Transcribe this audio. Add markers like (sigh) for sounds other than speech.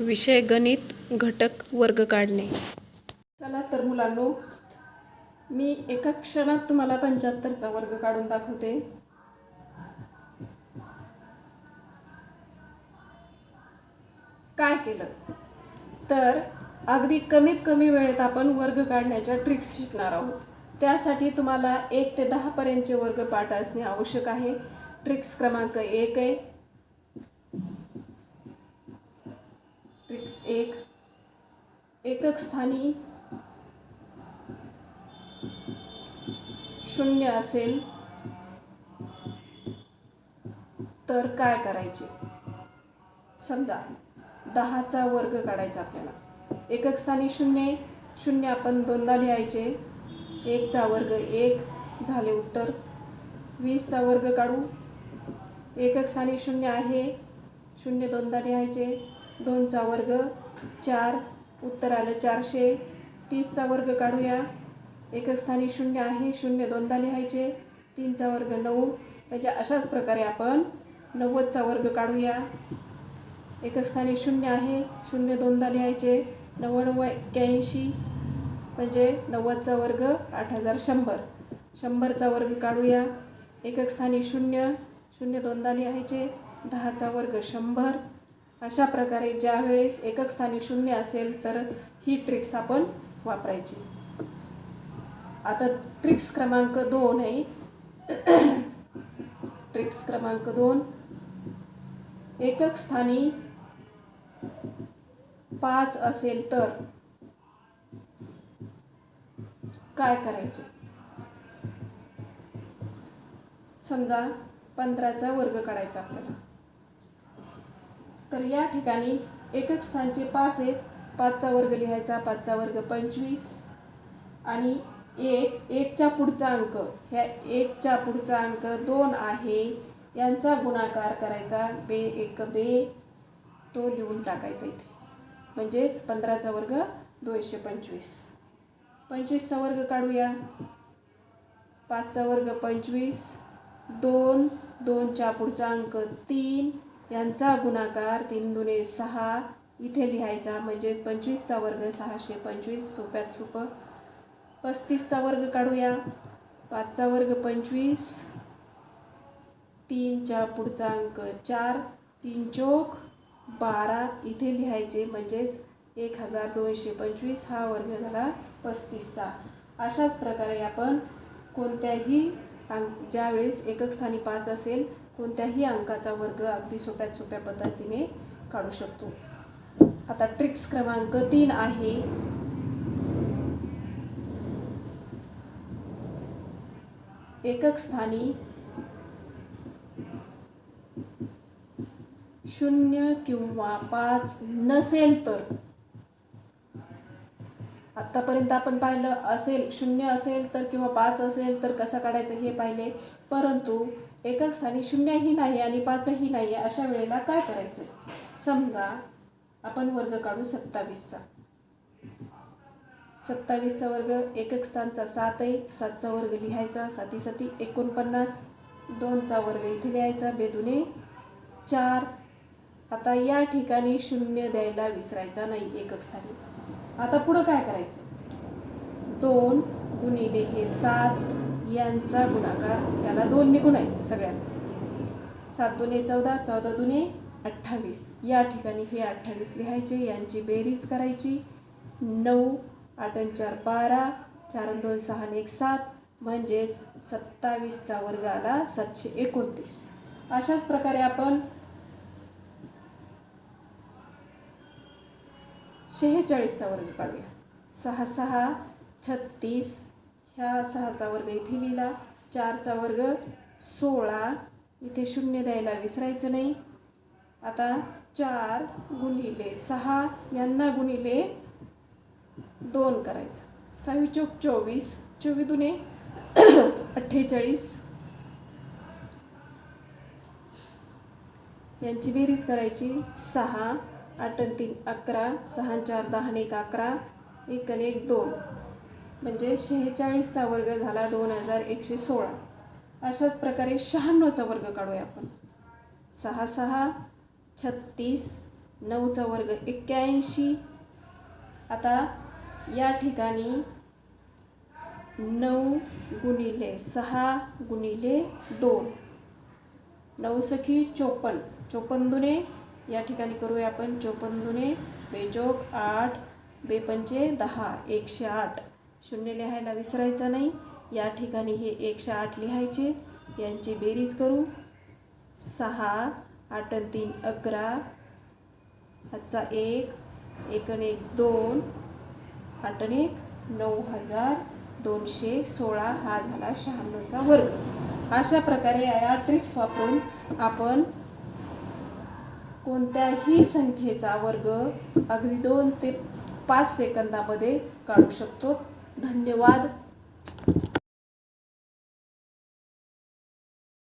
विषय गणित घटक वर्ग काढणे. चला तर मुलांनो मी एका क्षणात तुम्हाला पंच्याहत्तरचा वर्ग काढून दाखवते. काय केलं? तर अगदी कमीत कमी वेळेत आपण वर्ग काढण्याच्या ट्रिक्स शिकणार आहोत. त्यासाठी तुम्हाला एक ते दहापर्यंतचे वर्ग पाठ असणे आवश्यक आहे. ट्रिक्स क्रमांक एक आहे. ट्रिक्स एक एकक स्थानी शून्य असेल तर काय करायचे? समजा दहाचा वर्ग काढायचा आपल्याला. एकक स्थानी शून्य शून्य आपण दोनदा लिहायचे. एकचा वर्ग एक झाले उत्तर. वीसचा वर्ग काढू. एकक स्थानी शून्य आहे शून्य दोनदा लिहायचे. दोनचा वर्ग चार उत्तर आलं चारशे. तीसचा वर्ग काढूया. एकस्थानी शून्य आहे शून्य दोनदा लिहायचे तीनचा वर्ग नऊ. म्हणजे अशाच प्रकारे आपण नव्वदचा वर्ग काढूया. एकस्थानी शून्य आहे शून्य दोनदा लिहायचे नव्वण्णव एक्क्याऐंशी. म्हणजे नव्वदचा वर्ग आठ हजार शंभर. शंभरचा वर्ग काढूया. एकक स्थानी शून्य शून्य दोनदा लिहायचे दहाचा वर्ग शंभर. अशा प्रकारे ज्या वेळेस एकक स्थानी शून्य असेल तर ही ट्रिक्स आपण वापरायची. आता ट्रिक्स क्रमांक दोन आहे. ट्रिक्स क्रमांक दोन. एकक स्थानी पाच असेल तर काय करायचे? समजा पंधराचा वर्ग काढायचा आपल्याला. तर या ठिकाणी एकक स्थानचे पाच आहेत. पाचचा वर्ग लिहायचा पाचचा वर्ग पंचवीस. आणि एक एकच्या पुढचा अंक. ह्या एकच्या पुढचा अंक दोन आहे. यांचा गुणाकार करायचा. बे एक बे. तो लिहून टाकायचा इथे. म्हणजेच पंधराचा वर्ग दोनशे पंचवीस. पंचवीसचा वर्ग काढूया. पाचचा वर्ग पंचवीस. दोन दोनच्या पुढचा अंक तीन. यांचा गुणाकार तीन दुने सहा इथे लिहायचा म्हणजेच पंचवीसचा वर्ग सहाशे पंचवीस सोप्यात सोपं. पस्तीसचा वर्ग काढूया. पाचचा वर्ग पंचवीस. तीनच्या पुढचा अंक चार. तीन चोक बारा इथे लिहायचे म्हणजेच एक हजार दोनशे पंचवीस हा वर्ग झाला पस्तीसचा. अशाच प्रकारे आपण कोणत्याही अंक ज्यावेळेस एकक स्थानी पाच असेल कोणत्याही अंकाचा वर्ग अगदी सोप्यात सोप्या पद्धतीने काढू शकतो. आता ट्रिक्स क्रमांक तीन आहे. एकक स्थानी शून्य किंवा पाच नसेल तर. आत्तापर्यंत आपण पाहिलं असेल शून्य असेल तर किंवा पाच असेल तर कसं काढायचं हे पाहिले. परंतु एकक स्थानी शून्यही नाही आणि पाचही नाही आहे अशा वेळेला काय करायचं? समजा आपण वर्ग काढू सत्तावीसचा. सत्तावीसचा वर्ग एकक स्थानचा सात आहे. सातचा वर्ग लिहायचा. साती साती एकोणपन्नास. दोनचा वर्ग इथे लिहायचा. बेदुने चार. आता या ठिकाणी शून्य द्यायला विसरायचा नाही एकक स्थानी. आता पुढं काय करायचं? दोन गुणिले हे सात. यांचा गुणाकार याला दोनने गुणायचं सगळ्यांना सात दुने चौदा चौदा दुने अठ्ठावीस. या ठिकाणी हे अठ्ठावीस लिहायचे यांची बेरीज करायची. नऊ आठ आणि चार बारा. चार दोन सहा एक सात. म्हणजेच सत्तावीसचा वर्ग आला सातशे एकोणतीस. अशाच प्रकारे आपण शेहेचाळीसचा वर्ग काढूया सहा सहा छत्तीस ह्या सहाचा वर्ग इथे लिहिला. चारचा वर्ग सोळा. इथे शून्य द्यायला विसरायचं नाही. आता चार गुणिले सहा यांना गुणिले दोन करायचं. सहावी चौक चोवीस. चोवीस दुने (clears throat) अठ्ठेचाळीस. यांची बेरीज करायची सहा आठ तीन अकरा सहा चार दहा एक अकरा एक आणि एक दोन. म्हणजे शेहेचाळीसचा वर्ग झाला दोन हजार एकशे सोळा. अशाच प्रकारे शहाण्णवचा वर्ग काढूया आपण. सहा सहा छत्तीस नऊचा वर्ग एक्क्याऐंशी. आता या ठिकाणी नऊ गुणिले सहा गुणिले दोन. नऊ सखी चोपन्न. चोपन्न दुने या ठिकाणी करूया आपण. चोपन्न दुने बेजोग आठ बेपंचे दहा एकशे आठ. शून्य लिहायला विसरायचं नाही. या ठिकाणी हे एकशे आठ लिहायचे. यांची बेरीज करू. सहा आठ आणि तीन अकरा. आजचा एक एक एक दोन. आठ एक नऊ हजार दोनशे सोळा. हा झाला शहाण्णवचा वर्ग. अशा प्रकारे या ट्रिक्स वापरून आपण कोणत्याही संख्येचा वर्ग अगदी दोन ते पाच सेकंदामध्ये काढू शकतो. धन्यवाद.